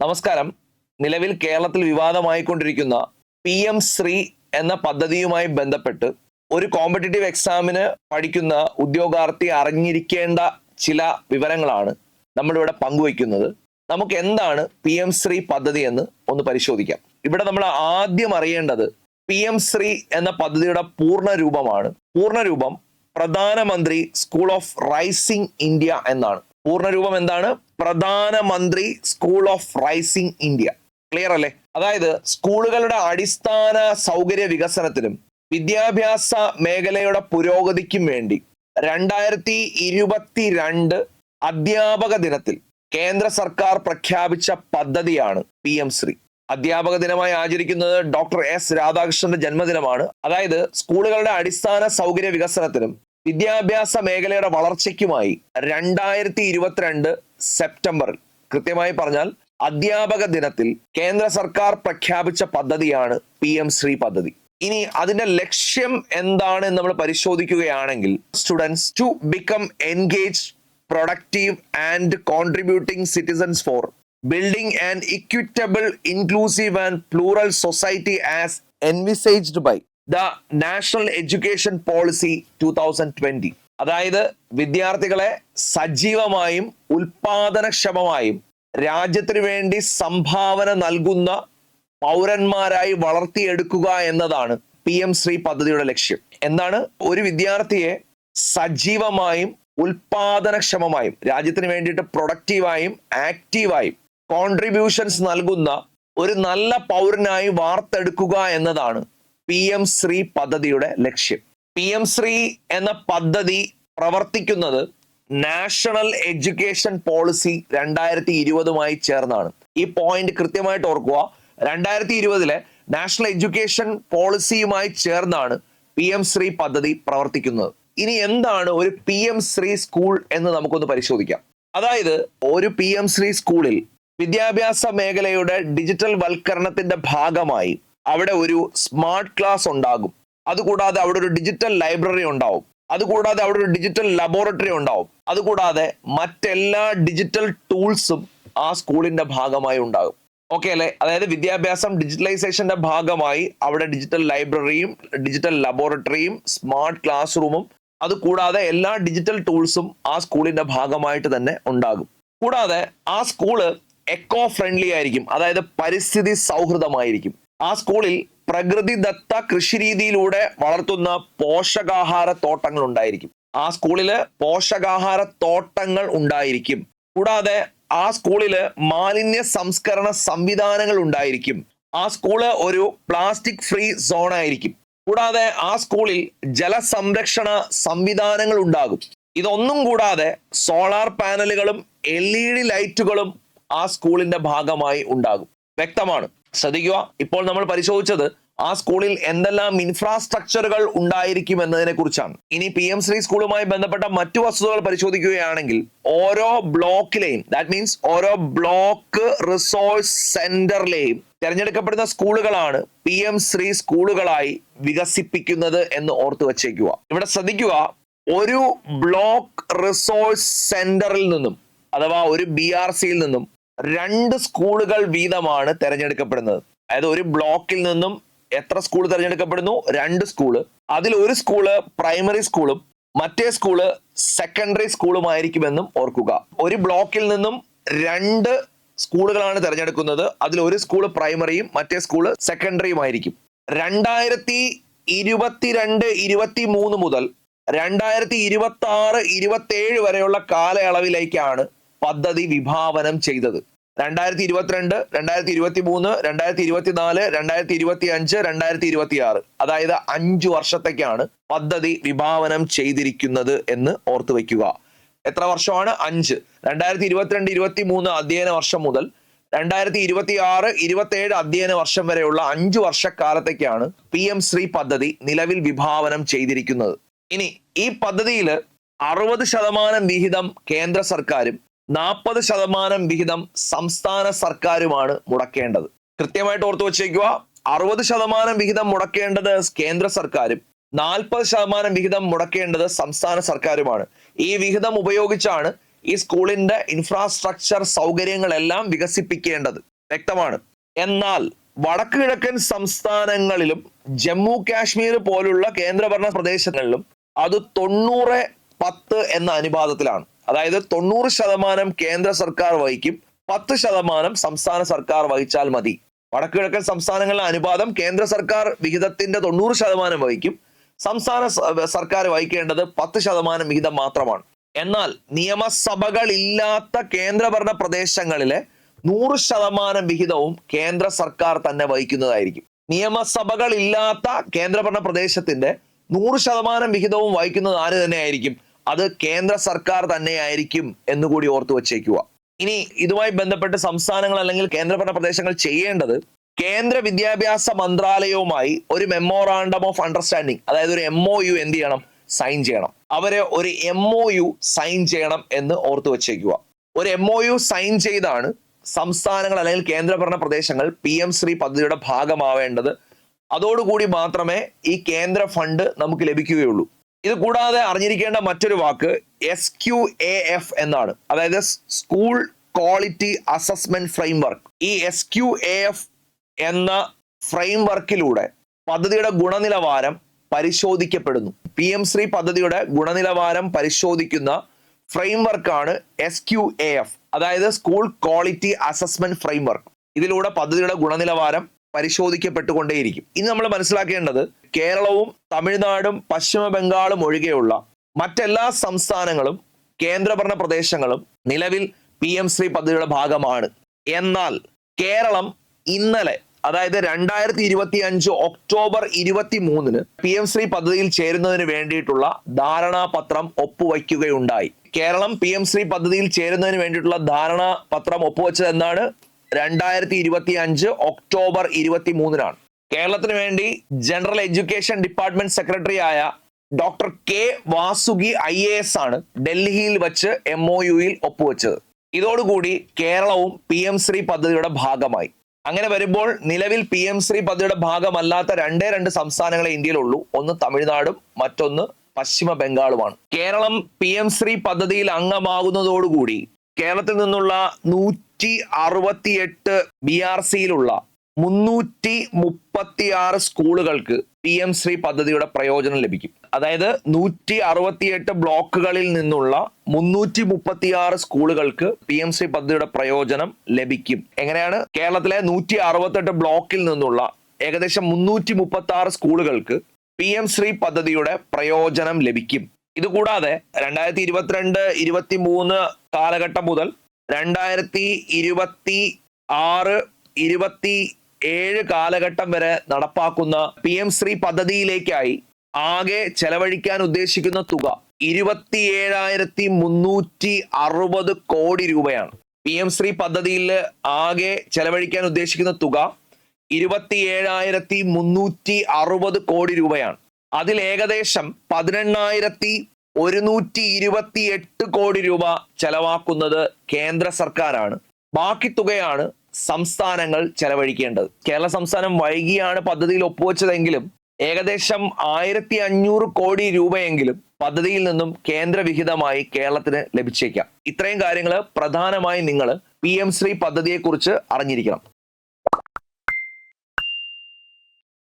നമസ്കാരം. നിലവിൽ കേരളത്തിൽ വിവാദമായിക്കൊണ്ടിരിക്കുന്ന പി എം ശ്രീ എന്ന പദ്ധതിയുമായി ബന്ധപ്പെട്ട് ഒരു കോമ്പറ്റേറ്റീവ് എക്സാമിന് പഠിക്കുന്ന ഉദ്യോഗാർത്ഥി അറിഞ്ഞിരിക്കേണ്ട ചില വിവരങ്ങളാണ് നമ്മളിവിടെ പങ്കുവയ്ക്കുന്നത്. നമുക്ക് എന്താണ് പി എം ശ്രീ പദ്ധതി എന്ന് ഒന്ന് പരിശോധിക്കാം. ഇവിടെ നമ്മൾ ആദ്യം അറിയേണ്ടത് പി എം ശ്രീ എന്ന പദ്ധതിയുടെ പൂർണ രൂപമാണ് പൂർണ രൂപം പ്രധാനമന്ത്രി സ്കൂൾ ഓഫ് റൈസിംഗ് ഇന്ത്യ എന്നാണ്. പൂർണ രൂപം എന്താണ് പ്രധാനമന്ത്രി school of rising India clear അല്ലേ? അതായത് സ്കൂളുകളുടെ അടിസ്ഥാന സൗകര്യ വികസനത്തിനും വിദ്യാഭ്യാസ മേഖലയുടെ പുരോഗതിക്കും വേണ്ടി രണ്ടായിരത്തി ഇരുപത്തിരണ്ട് അധ്യാപക ദിനത്തിൽ കേന്ദ്ര സർക്കാർ പ്രഖ്യാപിച്ച പദ്ധതിയാണ് പി എം ശ്രീ. അധ്യാപക ദിനമായി ആചരിക്കുന്നത് ഡോക്ടർ എസ് രാധാകൃഷ്ണന്റെ ജന്മദിനമാണ്. അതായത് സ്കൂളുകളുടെ അടിസ്ഥാന സൗകര്യ വികസനത്തിനും വിദ്യാഭ്യാസ മേഖലയുടെ വളർച്ചയ്ക്കുമായി രണ്ടായിരത്തി ഇരുപത്തിരണ്ട് സെപ്റ്റംബറിൽ കൃത്യമായി പറഞ്ഞാൽ അധ്യാപക ദിനത്തിൽ കേന്ദ്ര സർക്കാർ പ്രഖ്യാപിച്ച പദ്ധതിയാണ് പി എം ശ്രീ പദ്ധതി. ഇനി അതിന്റെ ലക്ഷ്യം എന്താണ് നമ്മൾ പരിശോധിക്കുകയാണെങ്കിൽ students to become engage productive and contributing citizens for building and equitable inclusive and plural society as society as envisaged by the National Education Policy 2020. അതായത് വിദ്യാർത്ഥികളെ സജീവമായും ഉൽപാദനക്ഷമമായും രാജ്യത്തിനു വേണ്ടി സംഭാവന നൽകുന്ന പൗരന്മാരായി വളർത്തിയെടുക്കുക എന്നതാണ് പി എം ശ്രീ പദ്ധതിയുടെ ലക്ഷ്യം എന്താണ് ഒരു വിദ്യാർത്ഥിയെ സജീവമായും ഉൽപാദനക്ഷമമായും രാജ്യത്തിന് വേണ്ടിയിട്ട് പ്രൊഡക്റ്റീവായും ആക്റ്റീവായും കോൺട്രിബ്യൂഷൻസ് നൽകുന്ന ഒരു നല്ല പൗരനായി വാർത്തെടുക്കുക എന്നതാണ് പി എം ശ്രീ പദ്ധതിയുടെ ലക്ഷ്യം. പി എം ശ്രീ എന്ന പദ്ധതി പ്രവർത്തിക്കുന്നത് നാഷണൽ എഡ്യൂക്കേഷൻ പോളിസി രണ്ടായിരത്തി ഇരുപതുമായി ചേർന്നാണ്. ഈ പോയിന്റ് കൃത്യമായിട്ട് ഓർക്കുക രണ്ടായിരത്തി ഇരുപതിലെ നാഷണൽ എഡ്യൂക്കേഷൻ പോളിസിയുമായി ചേർന്നാണ് പി എം ശ്രീ പദ്ധതി പ്രവർത്തിക്കുന്നത്. ഇനി എന്താണ് ഒരു പി എം ശ്രീ സ്കൂൾ എന്ന് നമുക്കൊന്ന് പരിശോധിക്കാം. അതായത് ഒരു പി എം ശ്രീ സ്കൂളിൽ വിദ്യാഭ്യാസ മേഖലയുടെ ഡിജിറ്റൽ വൽക്കരണത്തിന്റെ ഭാഗമായി അവിടെ ഒരു സ്മാർട്ട് ക്ലാസ് ഉണ്ടാകും. അതുകൂടാതെ അവിടെ ഒരു ഡിജിറ്റൽ ലൈബ്രറി ഉണ്ടാവും. അതുകൂടാതെ അവിടെ ഒരു ഡിജിറ്റൽ ലബോറട്ടറി ഉണ്ടാവും. അതുകൂടാതെ മറ്റെല്ലാ ഡിജിറ്റൽ ടൂൾസും ആ സ്കൂളിന്റെ ഭാഗമായി ഉണ്ടാകും. ഓക്കെ അല്ലെ? അതായത് വിദ്യാഭ്യാസം ഡിജിറ്റലൈസേഷന്റെ ഭാഗമായി അവിടെ ഡിജിറ്റൽ ലൈബ്രറിയും ഡിജിറ്റൽ ലബോറട്ടറിയും സ്മാർട്ട് ക്ലാസ് റൂമും അതുകൂടാതെ എല്ലാ ഡിജിറ്റൽ ടൂൾസും ആ സ്കൂളിന്റെ ഭാഗമായിട്ട് തന്നെ ഉണ്ടാകും. കൂടാതെ ആ സ്കൂൾ എക്കോ ഫ്രണ്ട്ലി ആയിരിക്കും. അതായത് പരിസ്ഥിതി സൗഹൃദമായിരിക്കും. ആ സ്കൂളിൽ പ്രകൃതിദത്ത കൃഷിരീതിയിലൂടെ വളർത്തുന്ന പോഷകാഹാര തോട്ടങ്ങൾ ഉണ്ടായിരിക്കും. ആ സ്കൂളിൽ പോഷകാഹാര തോട്ടങ്ങൾ ഉണ്ടായിരിക്കും. കൂടാതെ ആ സ്കൂളിൽ മാലിന്യ സംസ്കരണ സംവിധാനങ്ങൾ ഉണ്ടായിരിക്കും. ആ സ്കൂൾ ഒരു പ്ലാസ്റ്റിക് ഫ്രീ സോൺ ആയിരിക്കും. കൂടാതെ ആ സ്കൂളിൽ ജലസംരക്ഷണ സംവിധാനങ്ങൾ ഉണ്ടാകും. ഇതൊന്നും കൂടാതെ സോളാർ പാനലുകളും എൽ ഇ ഡി ലൈറ്റുകളും ആ സ്കൂളിന്റെ ഭാഗമായി ഉണ്ടാകും. വ്യക്തമാണ്. ശ്രദ്ധിക്കുക. ഇപ്പോൾ നമ്മൾ പരിശോധിച്ചത് ആ സ്കൂളിൽ എന്തെല്ലാം ഇൻഫ്രാസ്ട്രക്ചറുകൾ ഉണ്ടായിരിക്കും എന്നതിനെ കുറിച്ചാണ് ഇനി പി എം ശ്രീ സ്കൂളുമായി ബന്ധപ്പെട്ട മറ്റു വസ്തുതകൾ പരിശോധിക്കുകയാണെങ്കിൽ ഓരോ ബ്ലോക്കിലെയും ദാറ്റ് മീൻസ് ഓരോ ബ്ലോക്ക് റിസോഴ്സ് സെന്ററിലെയും തിരഞ്ഞെടുക്കപ്പെടുന്ന സ്കൂളുകളാണ് പി എം ശ്രീ സ്കൂളുകളായി വികസിപ്പിക്കുന്നത് എന്ന് ഓർത്തു വച്ചേക്കുക. ഇവിടെ ശ്രദ്ധിക്കുക ഒരു ബ്ലോക്ക് റിസോഴ്സ് സെന്ററിൽ നിന്നും അഥവാ ഒരു ബി ആർ സിയിൽ നിന്നും രണ്ട് സ്കൂളുകൾ വീതമാണ് തിരഞ്ഞെടുക്കപ്പെടുന്നത്. അതായത് ഒരു ബ്ലോക്കിൽ നിന്നും എത്ര സ്കൂൾ തിരഞ്ഞെടുക്കപ്പെടുന്നു? രണ്ട് സ്കൂൾ അതിൽ ഒരു സ്കൂൾ പ്രൈമറി സ്കൂളും മറ്റേ സ്കൂൾ സെക്കൻഡറി സ്കൂളുമായിരിക്കുമെന്നും ഓർക്കുക. ഒരു ബ്ലോക്കിൽ നിന്നും രണ്ട് സ്കൂളുകളാണ് തിരഞ്ഞെടുക്കുന്നത്. അതിൽ ഒരു സ്കൂൾ പ്രൈമറിയും മറ്റേ സ്കൂൾ സെക്കൻഡറിയുമായിരിക്കും. രണ്ടായിരത്തി ഇരുപത്തിരണ്ട് ഇരുപത്തി മൂന്ന് മുതൽ രണ്ടായിരത്തി ഇരുപത്തി ആറ് ഇരുപത്തി ഏഴ് വരെയുള്ള കാലയളവിലേക്കാണ് പദ്ധതി വിഭാവനം ചെയ്തത്. രണ്ടായിരത്തി ഇരുപത്തിരണ്ട് രണ്ടായിരത്തി ഇരുപത്തി മൂന്ന് രണ്ടായിരത്തി ഇരുപത്തിനാല് രണ്ടായിരത്തി ഇരുപത്തി അഞ്ച് രണ്ടായിരത്തി ഇരുപത്തി ആറ് അതായത് അഞ്ചു വർഷത്തേക്കാണ് പദ്ധതി വിഭാവനം ചെയ്തിരിക്കുന്നത് എന്ന് ഓർത്തു വയ്ക്കുക. എത്ര വർഷമാണ്? അഞ്ച്. രണ്ടായിരത്തി ഇരുപത്തിരണ്ട് ഇരുപത്തി മൂന്ന് അധ്യയന വർഷം മുതൽ രണ്ടായിരത്തി ഇരുപത്തി ആറ് ഇരുപത്തി ഏഴ് അധ്യയന വർഷം വരെയുള്ള അഞ്ചു വർഷക്കാലത്തേക്കാണ് പി എം ശ്രീ പദ്ധതി നിലവിൽ വിഭാവനം ചെയ്തിരിക്കുന്നത്. ഇനി ഈ പദ്ധതിയിൽ അറുപത് ശതമാനം വിഹിതം കേന്ദ്ര സർക്കാരും നാൽപ്പത് ശതമാനം വിഹിതം സംസ്ഥാന സർക്കാരുമാണ് മുടക്കേണ്ടത്. കൃത്യമായിട്ട് ഓർത്തു വച്ചേക്കുക അറുപത് ശതമാനം വിഹിതം മുടക്കേണ്ടത് കേന്ദ്ര സർക്കാരും നാൽപ്പത് ശതമാനം വിഹിതം മുടക്കേണ്ടത് സംസ്ഥാന സർക്കാരുമാണ്. ഈ വിഹിതം ഉപയോഗിച്ചാണ് ഈ സ്കൂളിന്റെ ഇൻഫ്രാസ്ട്രക്ചർ സൗകര്യങ്ങളെല്ലാം വികസിപ്പിക്കേണ്ടത്. വ്യക്തമാണ്. എന്നാൽ വടക്ക് കിഴക്കൻ സംസ്ഥാനങ്ങളിലും ജമ്മു കാശ്മീർ പോലുള്ള കേന്ദ്രഭരണ പ്രദേശങ്ങളിലും അത് തൊണ്ണൂറ് പത്ത് എന്ന അനുപാതത്തിലാണ്. അതായത് തൊണ്ണൂറ് ശതമാനം കേന്ദ്ര സർക്കാർ വഹിക്കും പത്ത് ശതമാനം സംസ്ഥാന സർക്കാർ വഹിച്ചാൽ മതി. വടക്കുകിഴക്കൻ സംസ്ഥാനങ്ങളിലെ അനുപാതം കേന്ദ്ര സർക്കാർ വിഹിതത്തിന്റെ തൊണ്ണൂറ് ശതമാനം വഹിക്കും. സംസ്ഥാന സർക്കാർ വഹിക്കേണ്ടത് പത്ത് ശതമാനം വിഹിതം മാത്രമാണ്. എന്നാൽ നിയമസഭകളില്ലാത്ത കേന്ദ്രഭരണ പ്രദേശങ്ങളിലെ നൂറ് ശതമാനം വിഹിതവും കേന്ദ്ര സർക്കാർ തന്നെ വഹിക്കുന്നതായിരിക്കും. നിയമസഭകളില്ലാത്ത കേന്ദ്രഭരണ പ്രദേശത്തിന്റെ നൂറ് ശതമാനം വിഹിതവും വഹിക്കുന്നത് ആര് തന്നെയായിരിക്കും? അത് കേന്ദ്ര സർക്കാർ തന്നെയായിരിക്കും എന്നുകൂടി ഓർത്തു വച്ചേക്കുക. ഇനി ഇതുമായി ബന്ധപ്പെട്ട് സംസ്ഥാനങ്ങൾ അല്ലെങ്കിൽ കേന്ദ്രഭരണ പ്രദേശങ്ങൾ ചെയ്യേണ്ടത് കേന്ദ്ര വിദ്യാഭ്യാസ മന്ത്രാലയവുമായി ഒരു മെമ്മോറാണ്ടം ഓഫ് അണ്ടർസ്റ്റാൻഡിങ് അതായത് ഒരു എം ഒ യു എന്ത് ചെയ്യണം? സൈൻ ചെയ്യണം. അവരെ ഒരു എം ഒ യു സൈൻ ചെയ്യണം എന്ന് ഓർത്തു വച്ചേക്കുക. ഒരു എം ഒ യു സൈൻ ചെയ്താണ് സംസ്ഥാനങ്ങൾ അല്ലെങ്കിൽ കേന്ദ്രഭരണ പ്രദേശങ്ങൾ പി എം ശ്രീ പദ്ധതിയുടെ ഭാഗമാവേണ്ടത്. അതോടുകൂടി മാത്രമേ ഈ കേന്ദ്ര ഫണ്ട് നമുക്ക് ലഭിക്കുകയുള്ളൂ. ഇത് കൂടാതെ അറിഞ്ഞിരിക്കേണ്ട മറ്റൊരു വാക്ക് എസ് ക്യു എ എഫ് എന്നാണ്. അതായത് സ്കൂൾ ക്വാളിറ്റി അസസ്മെന്റ് ഫ്രെയിംവർക്ക് ഈ എസ് ക്യു എ എഫ് എന്ന ഫ്രെയിംവർക്കിലൂടെ പദ്ധതിയുടെ ഗുണനിലവാരം പരിശോധിക്കപ്പെടുന്നു. പി എം ശ്രീ പദ്ധതിയുടെ ഗുണനിലവാരം പരിശോധിക്കുന്ന ഫ്രെയിംവർക്കാണ് എസ് ക്യു എ എഫ് അതായത് സ്കൂൾ ക്വാളിറ്റി അസസ്മെന്റ് ഫ്രെയിംവർക്ക് ഇതിലൂടെ പദ്ധതിയുടെ ഗുണനിലവാരം പരിശോധിക്കപ്പെട്ടുകൊണ്ടേയിരിക്കും. ഇനി നമ്മൾ മനസ്സിലാക്കേണ്ടത് കേരളവും തമിഴ്നാടും പശ്ചിമ ബംഗാളും ഒഴികെയുള്ള മറ്റെല്ലാ സംസ്ഥാനങ്ങളും കേന്ദ്രഭരണ പ്രദേശങ്ങളും നിലവിൽ പി എം ശ്രീ പദ്ധതിയുടെ ഭാഗമാണ്. എന്നാൽ കേരളം ഇന്നലെ അതായത് രണ്ടായിരത്തി ഇരുപത്തി അഞ്ച് ഒക്ടോബർ ഇരുപത്തി മൂന്നിന് പി എം ശ്രീ പദ്ധതിയിൽ ചേരുന്നതിന് വേണ്ടിയിട്ടുള്ള ധാരണാപത്രം ഒപ്പുവയ്ക്കുകയുണ്ടായി. കേരളം പി എം ശ്രീ പദ്ധതിയിൽ ചേരുന്നതിന് വേണ്ടിയിട്ടുള്ള ധാരണാപത്രം ഒപ്പുവെച്ചത് എന്നാണ് രണ്ടായിരത്തി ഇരുപത്തി അഞ്ച് ഒക്ടോബർ ഇരുപത്തി മൂന്നിനാണ് കേരളത്തിന് വേണ്ടി ജനറൽ എഡ്യൂക്കേഷൻ ഡിപ്പാർട്ട്മെന്റ് സെക്രട്ടറി ആയ doctor K Vasuki I A S ആണ് ഡൽഹിയിൽ വച്ച് എം ഒ യുയിൽ ഒപ്പുവെച്ചത്. ഇതോടുകൂടി കേരളവും പി എം ശ്രീ പദ്ധതിയുടെ ഭാഗമായി. അങ്ങനെ വരുമ്പോൾ നിലവിൽ പി എം ശ്രീ പദ്ധതിയുടെ ഭാഗമല്ലാത്ത രണ്ടേ രണ്ട് സംസ്ഥാനങ്ങളെ ഇന്ത്യയിലുള്ളൂ. ഒന്ന് തമിഴ്നാടും മറ്റൊന്ന് പശ്ചിമ ബംഗാളുമാണ് കേരളം പി എം ശ്രീ പദ്ധതിയിൽ അംഗമാകുന്നതോടുകൂടി കേരളത്തിൽ നിന്നുള്ള നൂറ്റി അറുപത്തിയെട്ട് ബി ആർ സിയിലുള്ള മുന്നൂറ്റി മുപ്പത്തി ആറ് സ്കൂളുകൾക്ക് പി എം ശ്രീ പദ്ധതിയുടെ പ്രയോജനം ലഭിക്കും. അതായത് നൂറ്റി അറുപത്തിയെട്ട് ബ്ലോക്കുകളിൽ നിന്നുള്ള മുന്നൂറ്റി മുപ്പത്തി ആറ് സ്കൂളുകൾക്ക് പി എം ശ്രീ പദ്ധതിയുടെ പ്രയോജനം ലഭിക്കും. എങ്ങനെയാണ്? കേരളത്തിലെ നൂറ്റി അറുപത്തെട്ട് ബ്ലോക്കിൽ നിന്നുള്ള ഏകദേശം മുന്നൂറ്റി മുപ്പത്തി ആറ് സ്കൂളുകൾക്ക് പി എം ശ്രീ പദ്ധതിയുടെ പ്രയോജനം ലഭിക്കും. ഇതുകൂടാതെ രണ്ടായിരത്തി ഇരുപത്തിരണ്ട് ഇരുപത്തി മൂന്ന് കാലഘട്ടം മുതൽ രണ്ടായിരത്തി ഇരുപത്തി ആറ് ഇരുപത്തി ഏഴ് കാലഘട്ടം വരെ നടപ്പാക്കുന്ന പി എം ശ്രീ പദ്ധതിയിലേക്കായി ആകെ ചെലവഴിക്കാൻ ഉദ്ദേശിക്കുന്ന തുക ഇരുപത്തിയേഴായിരത്തി മുന്നൂറ്റി അറുപത് കോടി രൂപയാണ്. പി എം ശ്രീ പദ്ധതിയിൽ ആകെ ചെലവഴിക്കാൻ ഉദ്ദേശിക്കുന്ന തുക ഇരുപത്തിയേഴായിരത്തി മുന്നൂറ്റി അറുപത് കോടി രൂപയാണ്. അതിൽ ഏകദേശം പതിനെണ്ണായിരത്തി ഒരുന്നൂറ്റി ഇരുപത്തി എട്ട് കോടി രൂപ ചെലവാക്കുന്നത് കേന്ദ്ര സർക്കാരാണ്. ബാക്കി തുകയാണ് സംസ്ഥാനങ്ങൾ ചെലവഴിക്കേണ്ടത്. കേരള സംസ്ഥാനം വൈകിയാണ് പദ്ധതിയിൽ ഒപ്പുവെച്ചതെങ്കിലും ഏകദേശം ആയിരത്തി അഞ്ഞൂറ് കോടി രൂപയെങ്കിലും പദ്ധതിയിൽ നിന്നും കേന്ദ്ര വിഹിതമായി കേരളത്തിന് ലഭിച്ചേക്കാം. ഇത്രയും കാര്യങ്ങൾ പ്രധാനമായും നിങ്ങൾ പി എം ശ്രീ പദ്ധതിയെക്കുറിച്ച് അറിഞ്ഞിരിക്കണം.